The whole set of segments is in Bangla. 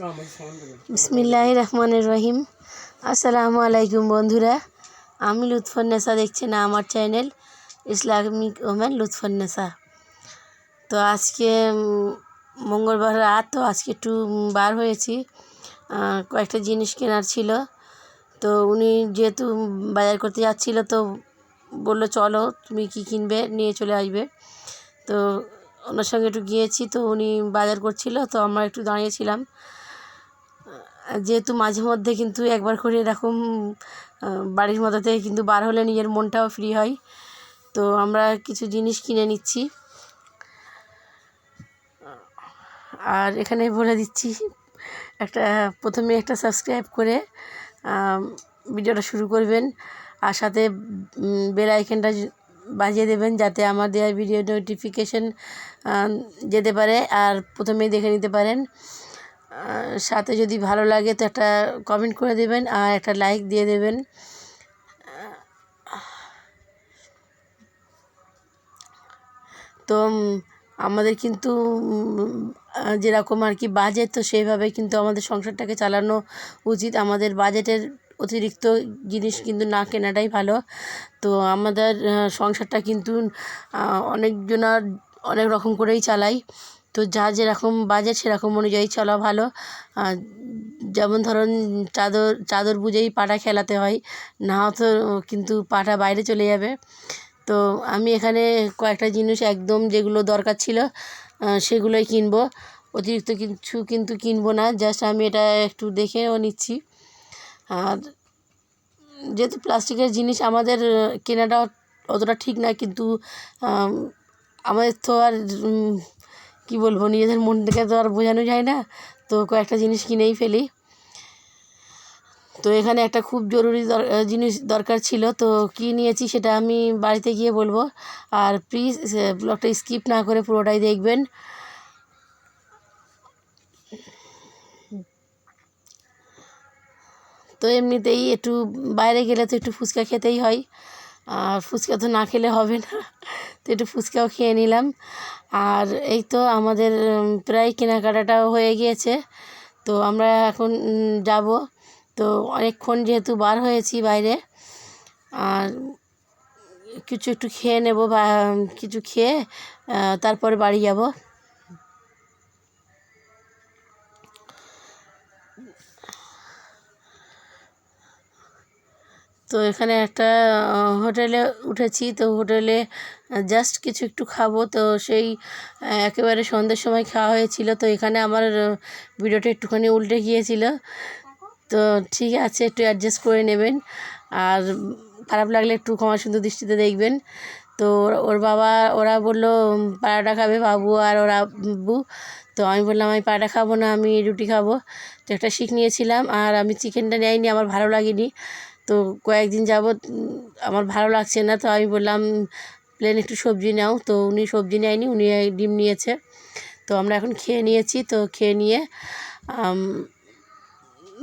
বিসমিল্লাহ রহমানের রহিম আসসালামু আলাইকুম বন্ধুরা, আমি লুৎফন্নেসা দেখছি না আমার চ্যানেল ইসলামিক ওমেন লুৎফন্নেসা তো আজকে মঙ্গলবার রাত, তো আজকে একটু বার হয়েছি। কয়েকটা জিনিস কেনার ছিল। তো উনি যেহেতু বাজার করতে যাচ্ছিল, তো বলল, চলো, তুমি কী কিনবে, নিয়ে চলে আসবে। তো ওনার সঙ্গে একটু গিয়েছি, তো উনি বাজার করছিল, তো আমরা একটু দাঁড়িয়েছিলাম যেহেতু মাঝে মধ্যে কিন্তু একবার করে এরকম বাড়ির মধ্যে থেকে কিন্তু বার হলে নিজের মনটাও ফ্রি হয়। তো আমরা কিছু জিনিস কিনে নিচ্ছি। আর এখানে বলে দিচ্ছি, একটা, প্রথমে একটা সাবস্ক্রাইব করে ভিডিওটা শুরু করবেন। আর সাথে বেল আইকনটা বাজিয়ে দেবেন যাতে আমার দেওয়া ভিডিও নোটিফিকেশন যেতে পারে। আর প্রথমেই দেখে নিতে পারেন। সাথে যদি ভালো লাগে তো একটা কমেন্ট করে দেবেন আর একটা লাইক দিয়ে দেবেন। তো আমাদের কিন্তু যেরকম আর কি বাজেট তো সেইভাবে কিন্তু আমাদের সংসারটাকে চালানো উচিত। আমাদের বাজেটের অতিরিক্ত জিনিস কিন্তু না কেনাটাই ভালো। তো আমাদের সংসারটা কিন্তু অনেকজনার অনেক রকম করেই চালাই। তো যার যেরকম বাজেট সেরকম অনুযায়ী চলা ভালো। যেমন ধরুন চাদর চাদর বুঝেই পাটা খেলাতে হয় না তো কিন্তু পাটা বাইরে চলে যাবে। তো আমি এখানে কয়েকটা জিনিস একদম যেগুলো দরকার ছিল সেগুলোই কিনবো। অতিরিক্ত কিছু কিন্তু কিনবো না, জাস্ট আমি এটা একটু দেখেও নিচ্ছি। আর যেহেতু প্লাস্টিকের জিনিস আমাদের কেনাটা অতটা ঠিক না, কিন্তু আমাদের তো আর কী বলব, নিজেদের মনটাকে তো আর বোঝানো যায় না। তো কয়েকটা জিনিস কিনেই ফেলি। তো এখানে একটা খুব জরুরি জিনিস দরকার ছিল। তো কী নিয়েছি সেটা আমি বাড়িতে গিয়ে বলব। আর প্লিজ ব্লগটা স্কিপ না করে পুরোটাই দেখবেন। তো এমনিতেই একটু বাইরে গেলে তো একটু ফুচকা খেতেই হয়। আর ফুচকা তো না খেলে হবে না। তো একটু ফুচকাও খেয়ে নিলাম। আর এই তো আমাদের প্রায় কেনাকাটাটাও হয়ে গিয়েছে। তো আমরা এখন যাব। তো অনেকক্ষণ যেহেতু বার হয়েছি বাইরে, আর কিছু একটু খেয়ে নেব বা, কিছু খেয়ে তারপরে বাড়ি যাব। তো এখানে একটা হোটেলে উঠেছি। তো হোটেলে জাস্ট কিছু একটু খাব। তো সেই একেবারে সন্ধ্যের সময় খাওয়া হয়েছিল। তো এখানে আমার ভিডিওটা একটুখানি উল্টে গিয়েছিল। তো ঠিক আছে, একটু অ্যাডজাস্ট করে নেবেন। আর খারাপ লাগলে একটু ক্ষমা সুন্দর দৃষ্টিতে দেখবেন। তো ওর- বাবা, ওরা বলল পারাটা খাবে বাবু আর ওরা আব্বু। তো আমি বললাম, আমি পারাটা খাব না, আমি রুটি খাব। তো একটা শিখ নিয়েছিলাম। আর আমি চিকেনটা নেয়নি, আমার ভালো লাগেনি। তো কয়েকদিন যাবৎ আমার ভালো লাগছে না, তো আমি বললাম, প্লেন একটু সবজি নাও। তো উনি সবজি নেয়নি, উনি ডিম নিয়েছে। তো আমরা এখন খেয়ে নিয়েছি, তো খেয়ে নিয়ে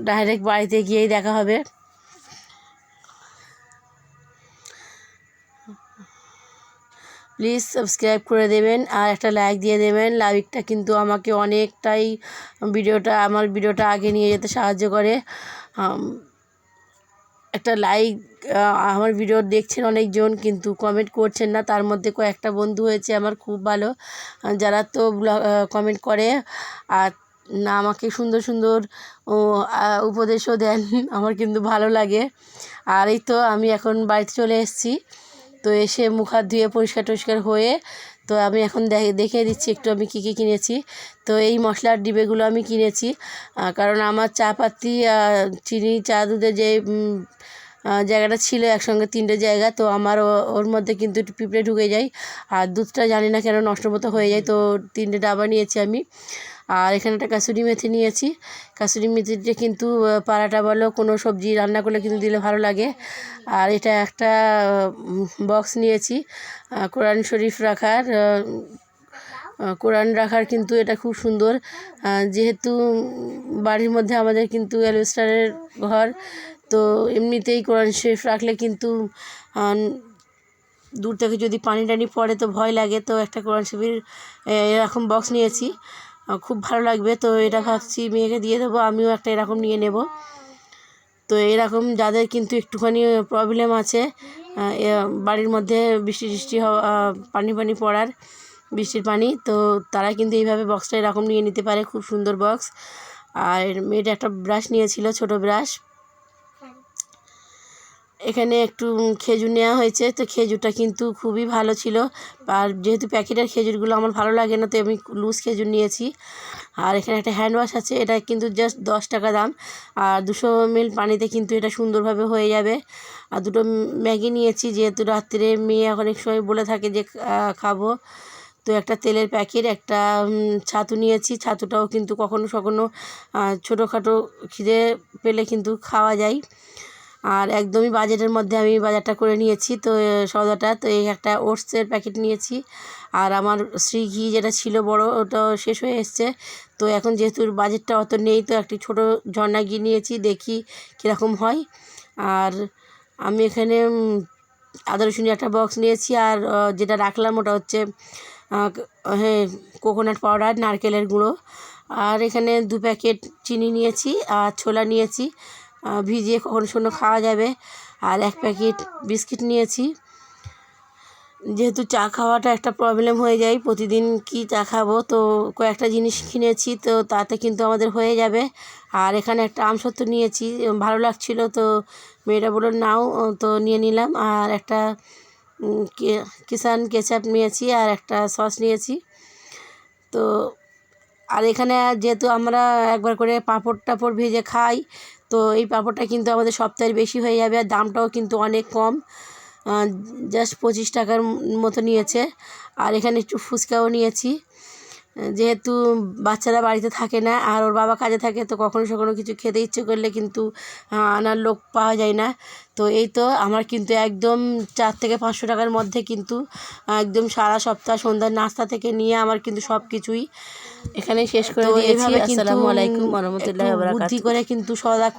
ডাইরেক্ট বাড়িতে গিয়েই দেখা হবে। প্লিজ সাবস্ক্রাইব করে দেবেন আর একটা লাইক দিয়ে দেবেন। লাইকটা কিন্তু আমাকে অনেকটাই, ভিডিওটা, আমার ভিডিওটা আগে নিয়ে যেতে সাহায্য করে। একটা লাইক আমার ভিডিও দেখছেন অনেকজন, কিন্তু কমেন্ট করছেন না। তার মধ্যে কয়েকটা বন্ধু হয়েছে আমার, খুব ভালো। যারা তো কমেন্ট করে, আর না, আমাকে সুন্দর সুন্দর উপদেশও দেন। আমার কিন্তু ভালো লাগে। আর এই তো আমি এখন বাড়িতে চলে এসেছি। তো এসে মুখ হাত ধুয়ে পরিষ্কার টরিষ্কার হয়ে তো আমি এখন দেখে দেখিয়ে দিচ্ছি একটু আমি কী কী কিনেছি। তো এই মশলার ডিবেগুলো আমি কিনেছি কারণ আমার চা পাতি চিনি, চা দুধের যে জায়গাটা ছিল একসঙ্গে তিনটে জায়গা, তো আমার ওর মধ্যে কিন্তু একটু পিঁপড়ে ঢুকে যায়। আর দুধটা জানি না কেন নষ্ট মতো হয়ে যায়, তো তিনটে ডাবা নিয়েছি আমি। আর এখানে একটা কাসুরি মেথি নিয়েছি। কাসুরি মেথিটা কিন্তু পাড়াটা বলো, কোনো সবজি রান্না করলে কিন্তু দিলে ভালো লাগে। আর এটা একটা বক্স নিয়েছি কোরআন শরীফ রাখার কোরআন রাখার কিন্তু এটা খুব সুন্দর। যেহেতু বাড়ির মধ্যে আমাদের কিন্তু অ্যালবেস্টারের ঘর, তো এমনিতেই কোরআন শরীফ রাখলে কিন্তু দূর থেকে যদি পানি টানি পড়ে তো ভয় লাগে। তো একটা কোরআন শরীফের এরকম বক্স নিয়েছি। খুব ভালো লাগবে। তো এটা ভাবছি মেয়েকে দিয়ে দেবো, আমিও একটা এরকম নিয়ে নেব। তো এরকম যাদের কিন্তু একটুখানি প্রবলেম আছে বাড়ির মধ্যে বৃষ্টি টিষ্টি হওয়া পানি পানি পড়ার, বৃষ্টির পানি, তো তারা কিন্তু এইভাবে বক্সটা এরকম নিয়ে নিতে পারে, খুব সুন্দর বক্স আর মেয়েটা একটা ব্রাশ নিয়েছিল, ছোট ব্রাশ এখানে একটু খেজুর নেওয়া হয়েছে। তো খেজুরটা কিন্তু খুবই ভালো ছিল। আর যেহেতু প্যাকেটের খেজুরগুলো আমার ভালো লাগে না, তো আমি লুজ খেজুর নিয়েছি। আর এখানে একটা হ্যান্ড ওয়াশ আছে, এটা কিন্তু জাস্ট দশ টাকা দাম। আর দুশো মিল পানিতে কিন্তু এটা সুন্দরভাবে হয়ে যাবে। আর দুটো ম্যাগি নিয়েছি, যেহেতু রাত্রে মেয়ে অনেক সময় বলে থাকে যে খাব। তো একটা তেলের প্যাকেট, একটা ছাতু নিয়েছি। ছাতুটাও কিন্তু কখনো কখনো ছোটোখাটো খিদে পেলে কিন্তু খাওয়া যায়। আর একদমই বাজেটের মধ্যে আমি বাজারটা করে নিয়েছি। তো এ, সওদাটা তো এই একটা ওটসের প্যাকেট নিয়েছি। আর আমার শ্রী ঘি যেটা ছিল বড় ওটা শেষ হয়ে এসছে। তো এখন যেহেতু বাজেটটা অত নেই তো একটি ছোট ঝর্ণা ঘি নিয়েছি দেখি কীরকম হয়। আর আমি এখানে আদা রসুনের একটা বক্স নিয়েছি। আর যেটা রাখলাম ওটা হচ্ছে হ্যাঁ কোকোনাট পাউডার নারকেলের গুঁড়ো। আর এখানে দু প্যাকেট চিনি নিয়েছি আর ছোলা নিয়েছি। ভিজিয়ে কখনো শোনো খাওয়া যাবে। আর এক প্যাকেট বিস্কিট নিয়েছি। যেহেতু চা খাওয়াটা একটা প্রবলেম হয়ে যায়, প্রতিদিন কি চা খাব? তো কয়েকটা জিনিস কিনেছি, তো তাতে কিন্তু আমাদের হয়ে যাবে। আর এখানে একটা আমসত্ত্ব নিয়েছি ভালো লাগছিল, তো মেয়েটা বলল, নাও। তো নিয়ে নিলাম। আর একটা কিষান কেচাপ নিয়েছি, আর একটা সস নিয়েছি। তো, আর এখানে যেহেতু আমরা একবার করে পাঁপড় টাপড় ভেজে খাই তো এই পাঁপড়টা কিন্তু আমাদের সপ্তাহের বেশি হয়ে যাবে আর দামটাও কিন্তু অনেক কম। জাস্ট পঁচিশ টাকার মতো নিয়েছে। আর এখানে একটু ফুচকাও নিয়েছি। যেহেতু বাচ্চারা বাড়িতে থাকে না আর ওর বাবা কাজে থাকে তো কখনো সখনো কিছু খেতে ইচ্ছে করলে কিন্তু আনার লোক পাওয়া যায় না। তো এই তো আমার কিন্তু একদম চার থেকে পাঁচশো টাকার মধ্যে কিন্তু একদম সারা সপ্তাহ সন্ধ্যার নাস্তা থেকে নিয়ে আমার কিন্তু সব কিছুই এখানে শেষ করে দিয়েছি। কিন্তু, আসসালামু আলাইকুম রহমতুল্লাহ বুদ্ধি বুদ্ধি করে কিন্তু সদা